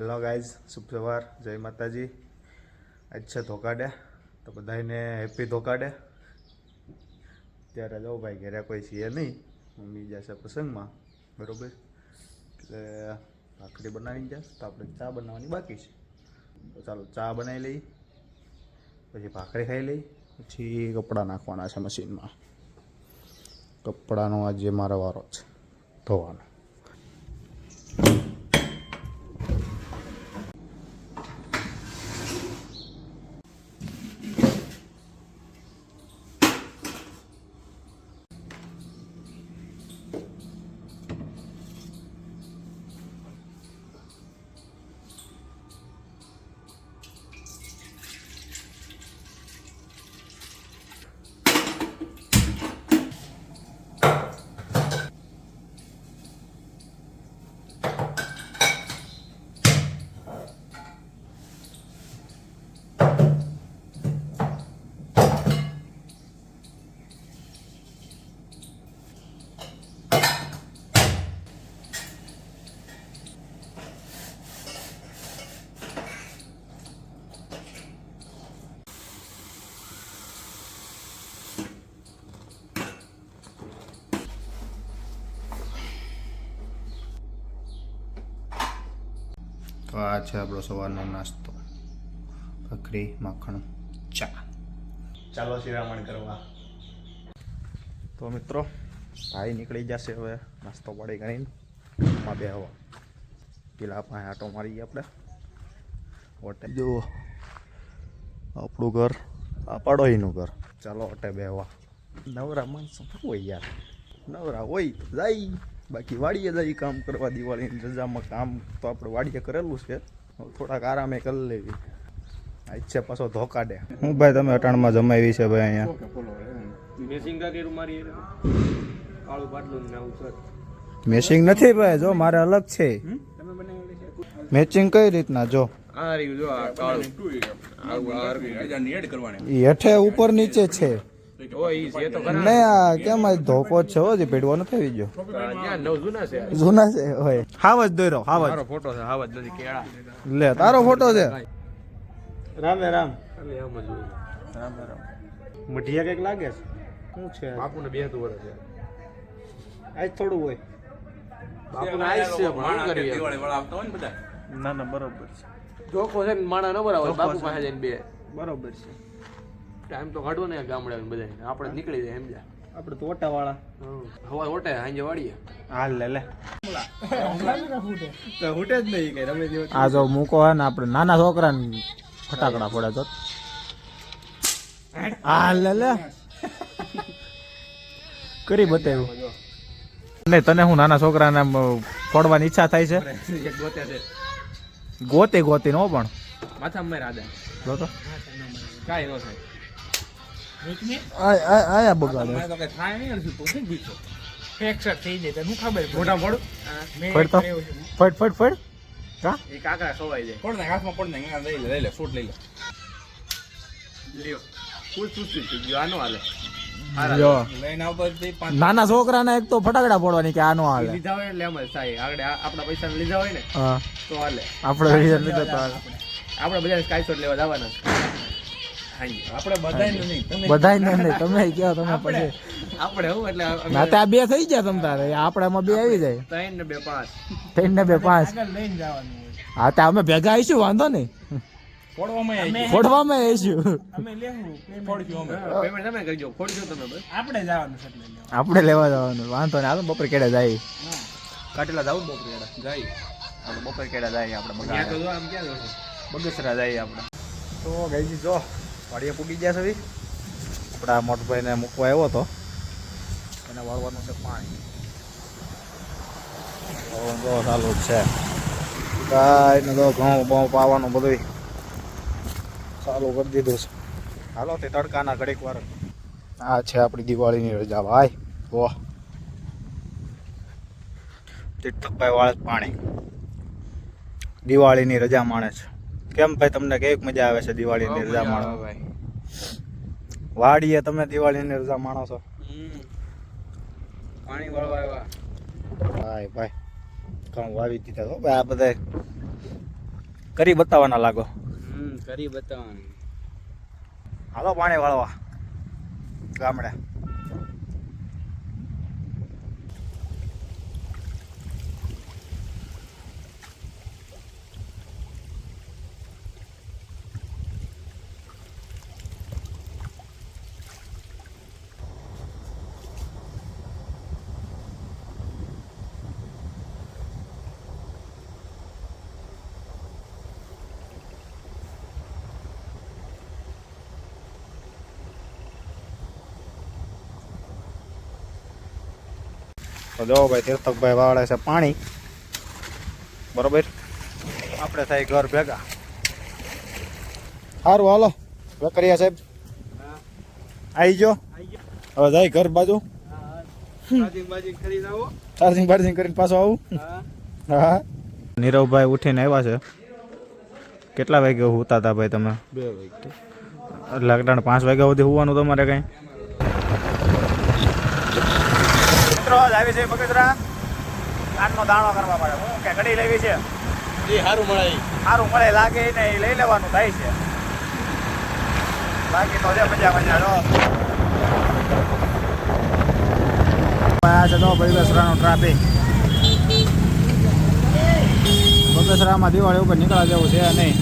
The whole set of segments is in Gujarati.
હેલો ગાઈઝ શુભ સવાર જય માતાજી. આજ છે ધોકાડે તો બધાને હેપી ધોકાડે ત્યારે જાઉં ભાઈ, ઘરે કોઈ છીએ નહીં. મમ્મી જશે પ્રસંગમાં, બરોબર? એટલે ભાખરી બનાવી જશે તો આપણે ચા બનાવવાની બાકી છે. તો ચાલો, ચા બનાવી લઈ પછી ભાખરી ખાઈ લઈ પછી કપડાં નાખવાના છે મશીનમાં. કપડાનો આજે મારો વારો છે, ધોવાનો તો આ છે આપણો સવારનો નાસ્તો. ભાખરી માખણ ચા. ચાલો શિરામણ કરવા. તો મિત્રો ભાઈ નીકળી જશે હવે નાસ્તો પાડી કરીને. માં બે હવા. પેલા પાસે આટો મારીએ આપણે. હોટે. જો આપણું ઘર આ પડોહીનું ઘર. ચાલો હોટે બેહવા નવરા માણસો હોય યાર? નવરા હોય જાય. બાકી વાડીએ જઈ કામ કરવા દિવાળીની રજામાં કામ તો આપણે વાડીએ કરેલું છે. થોડાક આરામે કરી લેવી. આ ઈચ્છે પાછો ધોકા દે. હું ભાઈ તમે અટાણમાં જમાવી છે ભાઈ અહીંયા? મેચિંગ નથી ભાઈ જો મારે અલગ છે. છે? મેચિંગ કઈ રીતના જો? આ રહ્યું જો આ કાળું. આવું આ એ હેઠે ઉપર નીચે છે. ઓ ઈ છે તો ખરા. ને આ કેમ આ ધોકો જ છે હો જે ભેડવો ન થઈ ગયો? જૂના છે. હોય. હાવ જ દોર્યો મારો ફોટો છે હાવત નથી કેળા. લે તારો ફોટો છે. રામે રામ. ખાલી આમ જ હોય. રામ રામ. મઢિયા કંઈક લાગે છે? શું છે? બાપુને બે તું વર્ષ છે. આજ થોડું હોય. બાપુને આઈસ છે પણ શું કરીએ? ના ના બરોબર છે. જોખો છે ને માણા ન બરાબર બાપુ પાસે જઈને બે. બરોબર છે. ટાઈમ તો કાઢવો ને ગામડે બધા આપણે નીકળી જાય સમજ્યા આપણે તો ઓટા વાળા હવા ઓટે હાંજે વાળીએ હાલ લે લે. તો હુટે જ નહીં કઈ રમે જેવો આ જો મૂકો હે ને આપણે નાના છોકરાને ફટાકડા પડે તો હાલ લે લે. કરી બતાવ્યું. નહીં તને હું નાના છોકરાને ફોડવાની ઈચ્છા થાય છે? ગોતે છે. ગોતે ગોતી નો પણ. માથા મેરા દે જો તો. કાઈ નો થાય. આ- આ- આયા બગાડે. મોટા મોડું ફટ તો. ફટ ફટ ફટ કા? એ કાકડા ખવાઈ જાય. લ્યો. ફૂટ ફૂટ થઈ ગયો આનો હાલે. નાના છોકરા ને એક તો ફટાકડા ફોડવાની કે આનો હાલે. લીધા હોય એટલે એમ જ થાય. આગળ આપણા પૈસા લીધા હોય ને તો હાલે. આપણે તો. આપણે બધા સ્કાય શોટ લેવા જવાના હાંજી. બધાય ને નહીં તમે કહો તમે પછી. આપણે હું એટલે અમે ના ત્યાં બે થઈ ગયા તમ તારે. આપણે બે આવી જાય. ત્રણ ને બે પાંચ. ત્રણ ને બે પાંચ. હા તો અમે ભેગા આવીશું વાંધો નહીં. ફોડવામાં આવીશું. પેમેન્ટ તમે કરજો ખોડજો તમે બસ. આપણે લેવા. જવાનું. વાંધો નહીં હાલો બપોર કેડા જાય. કાટેલા જાવ બપોર કેડા જાય. આપણે બપોર કેડા જાય આપણે ત્યાં તો બગા જો આમ ક્યાં જશો બગસરા જાય આપણે. તો ગઈ જો. વાડીએ પૂગી ગયા છે આપણા મોટભાઈને મૂકવા આવ્યો હતો. એને વાળવાનું છે પાણી. જો ચાલુ જ છે. કાંઈ તો ઘઉં, બહુ પાવાનું બધું ચાલુ કરી દીધું છે. હાલો, તે તડકાના ઘડીક વાર. આ છે આપણી દિવાળીની રજા, ભાઈ. વાહ તીર્થકભાઈ વાળે પાણી. દિવાળીની રજા માણે છે. કેમ ભાઈ તમને કેવી મજા આવે છે દિવાળીની રજા માણો? વાડીએ તમે દિવાળીની રજા માણો છો? પાણી વાળવા આવ્યા. ભાઈ ભાઈ ઘઉં વાવી દીધા હો ભાઈ આ બધા. કરી બતાવવાના લાગો. કરી બતાવવાની. હાલો પાણી વાળવા. ગામડે. તો જો ભાઈ તીર્થકભાઈ વાળે છે પાણી. બરોબર. આપણે થાય ઘર ભેગા. સારું હાલો. વેકરિયા સાહેબ. આવી ગયો. હવે જાય ઘર બાજુ. ચાર્જિંગ બાર્જિંગ કરીને પાછો આવું. હા. નીરવભાઈ ઉઠીને આવ્યા છે. કેટલા વાગે હુતા હતા ભાઈ તમે? બે વાગે એટલે પાંચ વાગ્યા સુધી હોવાનું તમારે કઈ? મિત્રો આવી છે બગસરા કાનનો દાણો કરવા પડે હું કે ઘડી લેવી છે. એ સારું મળે. સારું મળે લાગે ને એ લઈ લેવાનું થાય છે. બાકી તો છે મજા મજા જો. આ છે તો બગસરાનો ટ્રાફિક બગસરામાં દિવાળી ઉપર નીકળવા જેવું છે નહીં.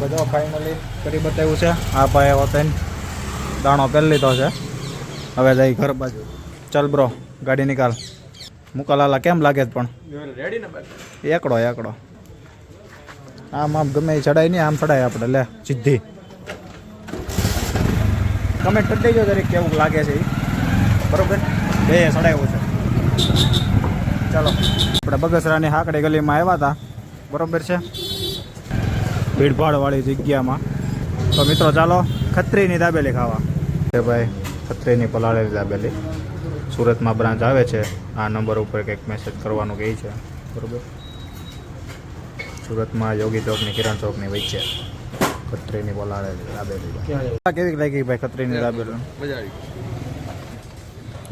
બધો ફાઇનલી કરી બતાવ્યું છે. આ ભાઈ વતન દાણો પહેરી લીધો છે. હવે જઈ ઘર બાજુ. ચાલ બ્રો ગાડી નિકાલ. મુકાલાલા કેમ લાગે છે પણ? એકડો એકડો. આમ આમ ગમે એ ચડાય નહીં, આમ ચડાય આપણે. લે, સીધી. કમેન્ટ કરી દેજો દરેક, કેવું લાગે છે. બરોબર? બે ચડાવ્યું છે. ચાલો. આપણે બગસરાની હાકડી ગલીમાં આવ્યા હતા. બરોબર છે? ભીડભાડવાળી જગ્યામાં. તો મિત્રો, ચાલો. ખત્રીની દાબેલી ખાવા. કે ભાઈ ખત્રીની પલાળેલી દાબેલી. સુરતમાં બ્રાન્ચ આવે છે. આ નંબર ઉપર કંઈક મેસેજ કરવાનું કહે છે. બરોબર? સુરતમાં યોગી ચોકની કિરણ ચોકની વચ્ચે ખત્રીની પલાળેલી દાબેલી કેવી લાગી ભાઈ ખત્રીની દાબેલી? મજા આવી.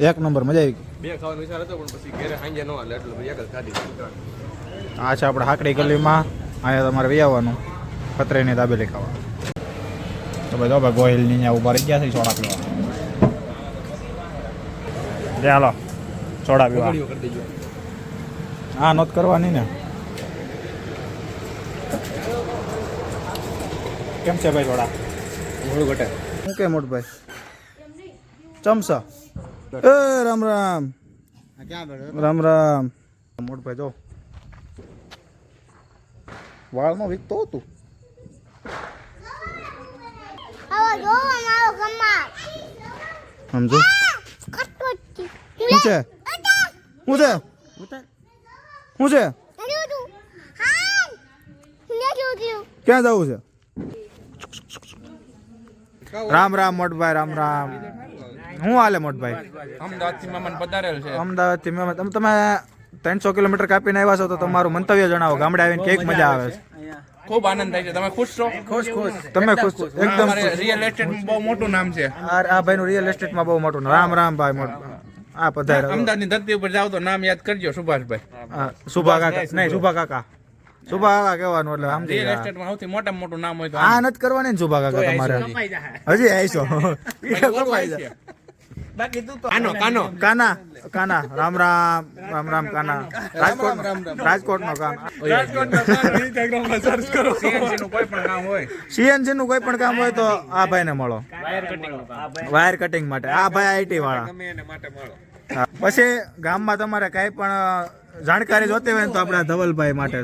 એક નંબર મજા આવી. બે ખાવાનો વિચાર હતો પણ પછી ઘરે સાંજે ન હાલે એટલે એક જ ખાધી. આ છે આપણે હાકડી ગલીમાં. અહીંયા તમારે વ્યાવાનું આવવાનું. ખત્રીની દાબેલી ખાવા. તો ભાઈ જો ભાઈ ગોહિલની અહીંયા ઊભા રહી ગયા છે સોડા પીવા લે હાલો સોડા પીવા હા નોત કરવાની ને કેમ છે ભાઈ સોડા મોડું ઘટે શું કે મોટભાઈ ચમચા એ રામ રામ રામ રામ રામ મોટભાઈ જો વાળમાં વીકતો હતું આવો જો મારો કમાલ સમજો શું છે? શું છે? શું છે? ક્યાં જવું છે? રામ રામ મોટભાઈ રામ રામ. હું હાલે મોટભાઈ? અમદાવાદથી મહેમાન પધારેલ છે. અમદાવાદથી મેં તમે તમે ત્રણસો કિલોમીટર કાપીને આવ્યા છો તો તમારું મંતવ્ય જણાવો. ગામડે આવીને કેક મજા આવે છે. ખૂબ આનંદ થાય છે. તમે ખુશ છો? ખુશ ખુશ. તમે ખુશ છો? એકદમ રિયલ એસ્ટેટ બહુ મોટું નામ છે. આ આ ભાઈનું રિયલ એસ્ટેટમાં બહુ મોટું નામ. રામ રામ ભાઈ મોટું. આ પધાર અમદાવાદની ધરતી ઉપર જાવ તો નામ યાદ કરજો સુભાષભાઈ. સુભા કાકા. નહીં સુભા. કાકા. સુભા કાકા કહેવાનું એટલે આમ રિયલ. સૌથી મોટા મોટું નામ હોય તો આ નથી કરવાની ને સુભા કાકા તમારે. હજી આવીશો કપાઈ જાય. કાનો કાનો કાના કાના રામ રામ રામ રામ કાના રાજકોટ રાજકોટ નો નું કામ હોય. સીએનસી નું કોઈ પણ કામ હોય તો આ ભાઈને મળો. વાયર કટિંગ માટે. આ ભાઈ આઈટી વાળા. પછી ગામમાં તમારે કઈ પણ જાણકારી જોતી હોય તો આપણા ધવલભાઈ માટે.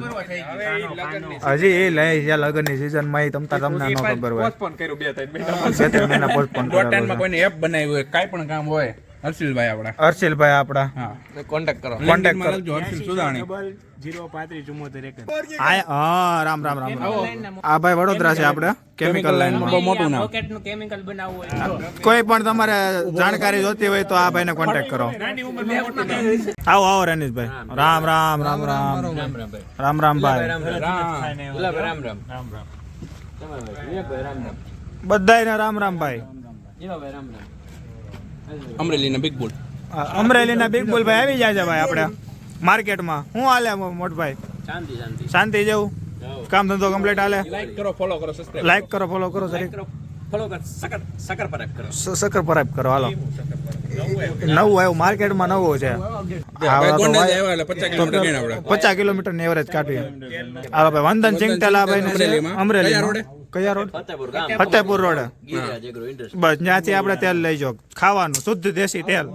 હજી એ લઈ છે લગ્નની સિઝનમાં તમતા તમને ન ખબર હોય. પોસ્ટપોન કર્યું બે ત્રણ મહિના પોસ્ટપોન કર્યું. કોઈને એપ બનાવ્યું હોય કાઈ પણ કામ હોય હર્ષિલભાઈ આપણા. હર્ષિલભાઈ આપણા. હા. કોન્ટેક્ટ કરો. કોન્ટેક્ટ કરો. જો હર્ષિલ સુદાણી. હા રામ રામ રામ રામ. આ ભાઈ વડોદરા છે આપણે કેમિકલ લાઈન બહુ મોટું નામ રોકેટનું કેમિકલ બનાવવું હોય કોઈ પણ તમારે જાણકારી જોતી હોય તો આ ભાઈને કોન્ટેક્ટ કરો. આવો આવો રનીશભાઈ રામ રામ રામ રામ. રામ રામ ભાઈ. બધાયને રામ રામ ભાઈ. અમરેલીના બિગ બોલ અમરેલીના બિગ બોલ ભાઈ આવી જાય છે ભાઈ આપણે માર્કેટમાં. હું હાલે મોટભાઈ? શાંતિ શાંતિ. શાંતિ જેવું? કામ ધંધો કમ્પ્લીટ હાલે? લાઈક કરો ફોલો કરો સબસ્ક્રાઇબ લાઈક કરો ફોલો કરો જરીક ફોલો કરો સકર સકર પરક કરો. સકર પરાપ કરો હાલો. નવું આવ્યું માર્કેટમાં નવું છે. પચાસ કિલોમીટરની એવરેજ કાઢીએ હાલો ભાઈ વંદન ચિંગટેલા ભાઈ અમરેલી કયા રોડ? ફતેપુર રોડ. બસ ત્યાંથી આપણે તેલ લઈ જાઓ. ખાવાનું શુદ્ધ દેશી તેલ.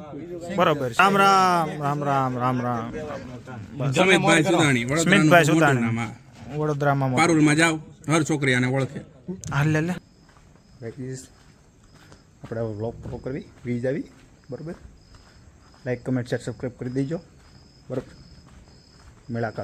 બરોબર. રામ રામ રામ રામ રામ રામ. સ્મિતભાઈ સુધાણી. વડોદરામાં. પારુલમાં જાવ હર છોકરી આને ઓળખે. હાલ લે લે આપણે વ્લોગ પૂરો કરવી. વીજ આવી. બરોબર? લાઈક કમેન્ટ શેર સબસ્ક્રાઈબ કરી દેજો. બરોબર? મેળા કાલ.